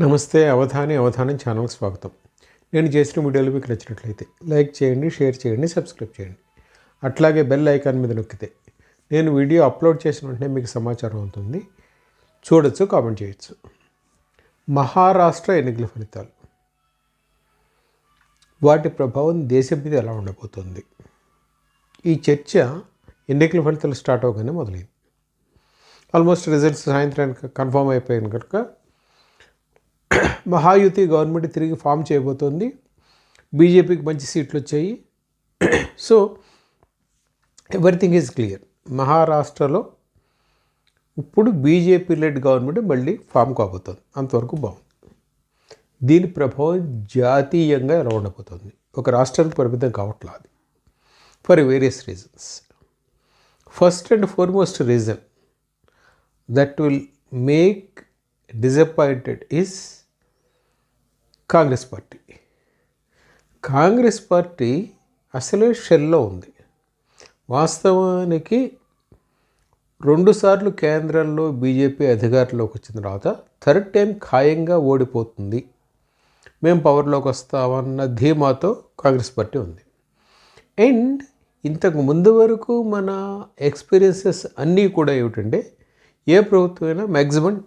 నమస్తే అవధాని అవధానం ఛానల్కి స్వాగతం. నేను చేసిన వీడియోలు మీకు నచ్చినట్లయితే లైక్ చేయండి షేర్ చేయండి సబ్స్క్రైబ్ చేయండి. అట్లాగే బెల్ ఐకాన్ మీద నొక్కితే నేను వీడియో అప్లోడ్ చేసిన వెంటనే మీకు సమాచారం అవుతుంది. చూడొచ్చు కామెంట్ చేయొచ్చు. మహారాష్ట్ర ఎన్నికల ఫలితాలు. వాటి ప్రభావం దేశం మీద ఎలా ఉండబోతుంది? ఈ చర్చ ఎన్నికల ఫలితాలు స్టార్ట్ అవగానే మొదలైంది. ఆల్మోస్ట్ రిజల్ట్స్ సాయంత్రానికి కన్ఫర్మ్ అయిపోయాను కనుక మహాయుతి గవర్నమెంట్ తిరిగి ఫామ్ చేయబోతోంది. బీజేపీకి మంచి సీట్లు వచ్చాయి. సో ఎవ్రీథింగ్ ఈజ్ క్లియర్ మహారాష్ట్రలో ఇప్పుడు బీజేపీ లెడ్ గవర్నమెంట్ మళ్ళీ ఫామ్ కాబోతుంది. అంతవరకు బాగుంది. దీని ప్రభావం జాతీయంగా ఎలా ఉండబోతుంది ఒక రాష్ట్రానికి పరిమితం కావట్లేదు అది. For various reasons first and foremost reason that will make disappointed is Congress party. Congress party అసలే షెల్లో ఉంది. వాస్తవానికి రెండుసార్లు కేంద్రంలో బీజేపీ అధికారంలోకి వచ్చిన తర్వాత థర్డ్ టైం ఖాయంగా ఓడిపోతుంది. మేము పవర్లోకి వస్తామన్న ధీమాతో కాంగ్రెస్ పార్టీ ఉంది. అండ్ ఇంతకు ముందు వరకు మన ఎక్స్పీరియన్సెస్ అన్నీ కూడా ఏమిటంటే ఏ ప్రభుత్వమైనా maximum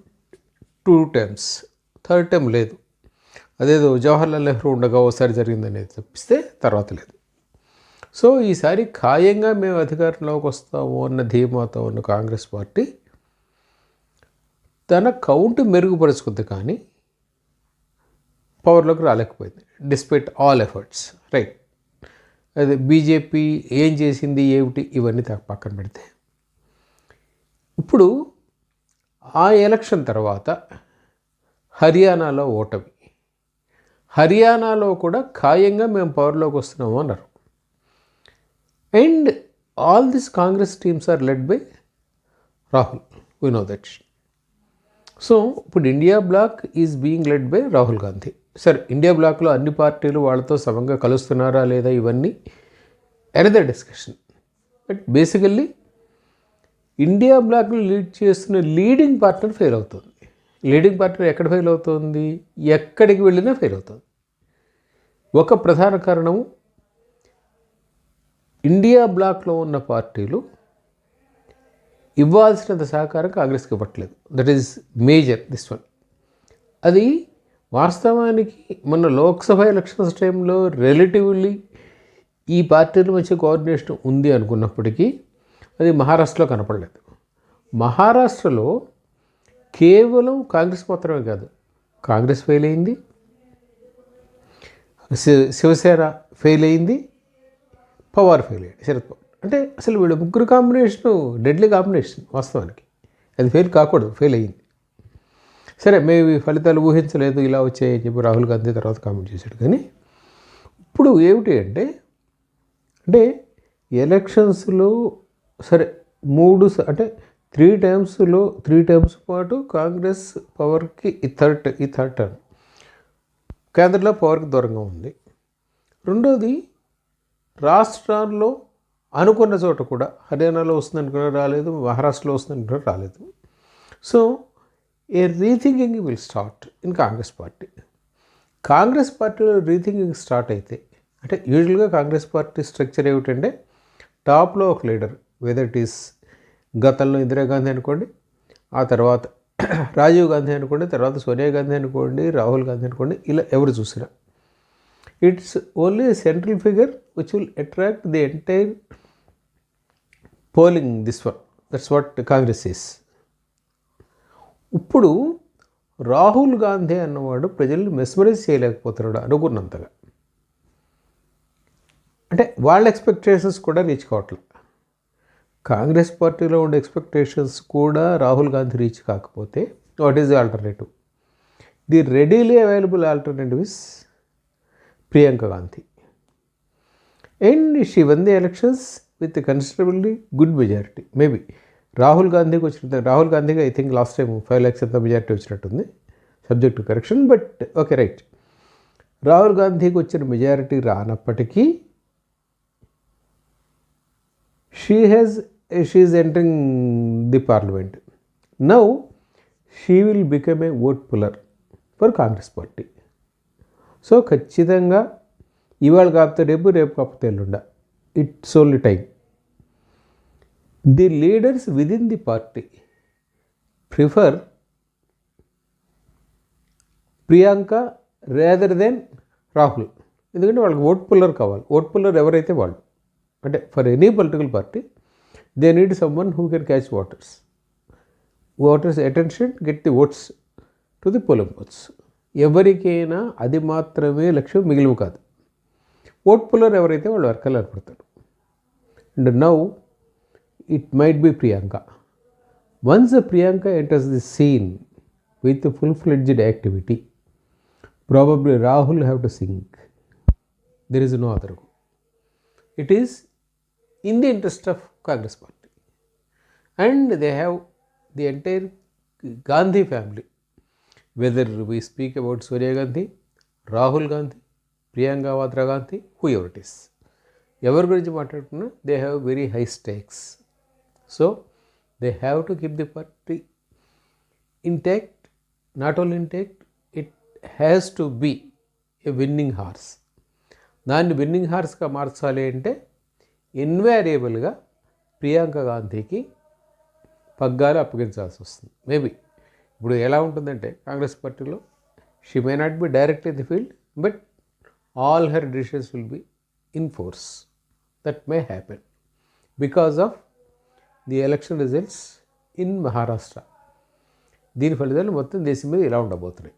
two times third time లేదు. అదేదో జవహర్లాల్ నెహ్రూ ఉండగా ఒకసారి జరిగిందనేది తప్పిస్తే తర్వాత లేదు. సో ఈసారి ఖాయంగా మేము అధికారంలోకి వస్తాము అన్న ధీమాతో ఉన్న కాంగ్రెస్ పార్టీ తన కౌంట్ మెరుగుపరుచుకుంది కానీ పవర్లోకి రాలేకపోయింది. Despite all efforts right? అదే బీజేపీ ఏం చేసింది ఏమిటి ఇవన్నీ పక్కన పెడితే. ఇప్పుడు ఆ ఎలక్షన్ తర్వాత హర్యానాలో ఓటమి. హర్యానాలో కూడా ఖాయంగా మేము పవర్లోకి వస్తున్నాము అన్నారు. And all this Congress teams are led by Rahul. We know that so ఇప్పుడు India bloc is being led by Rahul Gandhi. సరే ఇండియా బ్లాక్లో అన్ని పార్టీలు వాళ్ళతో సమంగా కలుస్తున్నారా లేదా ఇవన్నీ another discussion but basically India బ్లాక్లో లీడ్ చేస్తున్న లీడింగ్ పార్ట్నర్ ఫెయిల్ అవుతుంది. లీడింగ్ పార్టీ ఎక్కడ ఫెయిల్ అవుతుంది? ఎక్కడికి వెళ్ళినా ఫెయిల్ అవుతుంది. ఒక ప్రధాన కారణము ఇండియా బ్లాక్లో ఉన్న పార్టీలు ఇవ్వాల్సినంత సహకారం కాంగ్రెస్కి ఇవ్వట్లేదు. That is major this one అది వాస్తవానికి మొన్న లోక్సభ ఎలక్షన్స్ టైంలో రిలేటివ్లీ ఈ పార్టీల మధ్య కోఆర్డినేషన్ ఉంది అనుకున్నప్పటికీ అది మహారాష్ట్రలో కనపడలేదు. మహారాష్ట్రలో కేవలం కాంగ్రెస్ మాత్రమే కాదు కాంగ్రెస్ ఫెయిల్ అయింది శివసేన ఫెయిల్ అయింది పవార్ ఫెయిల్ అయ్యాడు శరద్ పవార్. అంటే అసలు వీళ్ళ ముగ్గురు కాంబినేషను డెడ్లీ కాంబినేషన్ వాస్తవానికి. అది ఫెయిల్ కాకూడదు ఫెయిల్ అయ్యింది. సరే మేము ఈ ఫలితాలు ఊహించలేదు ఇలా వచ్చాయని చెప్పి రాహుల్ గాంధీ తర్వాత కామెంట్ చేశాడు. కానీ ఇప్పుడు ఏమిటి అంటే అంటే ఎలక్షన్స్లో సరే మూడు స- అంటే త్రీ టైమ్స్లో త్రీ టైమ్స్ పాటు కాంగ్రెస్ పవర్కి ఈ థర్డ్ ఈ థర్డ్ టర్న్ కేంద్రంలో పవర్కి దూరంగా ఉంది. రెండోది రాష్ట్రాల్లో అనుకున్న చోట కూడా హర్యానాలో వస్తుంది అనుకున్న రాలేదు మహారాష్ట్రలో వస్తుంది అనుకున్న రాలేదు. So a rethinking will start in Congress party. Congress పార్టీలో రీథింకింగ్ స్టార్ట్ అయితే అంటే యూజువల్గా కాంగ్రెస్ పార్టీ స్ట్రక్చర్ ఏమిటంటే టాప్లో ఒక లీడర్ వెదర్ ఇట్ ఈస్ గతంలో ఇందిరాగాంధీ అనుకోండి ఆ తర్వాత రాజీవ్ గాంధీ అనుకోండి తర్వాత సోనియా గాంధీ అనుకోండి రాహుల్ గాంధీ అనుకోండి ఇలా ఎవరు చూసినా. It's only central figure which will attract the entire polling this one that's what Congress is ఇప్పుడు రాహుల్ గాంధీ అన్నవాడు ప్రజల్ని మెస్మరైజ్ చేయలేకపోతున్నాడు అనుకున్నంతగా. అంటే వాళ్ళ ఎక్స్పెక్టేషన్స్ కూడా రీచ్ కావట్లేదు కాంగ్రెస్ పార్టీలో ఉండే ఎక్స్పెక్టేషన్స్ కూడా రాహుల్ గాంధీ రీచ్ కాకపోతే what is the alternative? The readily available alternative is Priyanka Gandhi. And she won the elections with considerably good majority maybe Rahul గాంధీకి వచ్చిన రాహుల్ గాంధీకి I think last time five lakhs ఎంత majority వచ్చినట్టుంది? Subject correction but okay right Rahul గాంధీకి వచ్చిన majority రానప్పటికీ she has she is entering the parliament now she will become a vote puller for Congress party so ఖచ్చితంగా ఇవాళ కాకపోతే రేపు రేపు కాకపోతే ఎల్లుండ. It's only time the leaders within the party prefer Priyanka rather than Rahul ఎందుకంటే వాళ్ళకి vote puller కావాలి. Vote puller ఎవరైతే వాళ్ళు అంటే for any political party they need someone who can catch voters voters attention get the votes to the polling booths ఎవరికైనా అది మాత్రమే లక్ష్యం మిగిలివి కాదు. ఓట్ పుల్లర్ ఎవరైతే వాళ్ళు వర్కలు ఏర్పడతారు. And now it might be Priyanka once Priyanka enters the scene with full fledged activity probably Rahul have to sink there is no other it is in the interest of Congress party. And they have the entire Gandhi family. Whether we speak about Sonia Gandhi Rahul Gandhi Priyanka Vadra Gandhi whoever it is ఎవరి గురించి మాట్లాడుకున్నా they have very high stakes. So they have to keep the party intact. Not only intact it has to be a winning horse. దాన్ని winning హార్స్గా మార్చాలి అంటే ఇన్వారియబుల్గా ప్రియాంక గాంధీకి పగ్గాలు అప్పగించాల్సి వస్తుంది. మేబీ. ఇప్పుడు ఎలా ఉంటుందంటే కాంగ్రెస్ పార్టీలో she may not be direct in the field but all her decisions will be in force that may happen because of the election results in Maharashtra దీని ఫలితాలు మొత్తం దేశం మీద ఇలా ఉండబోతున్నాయి?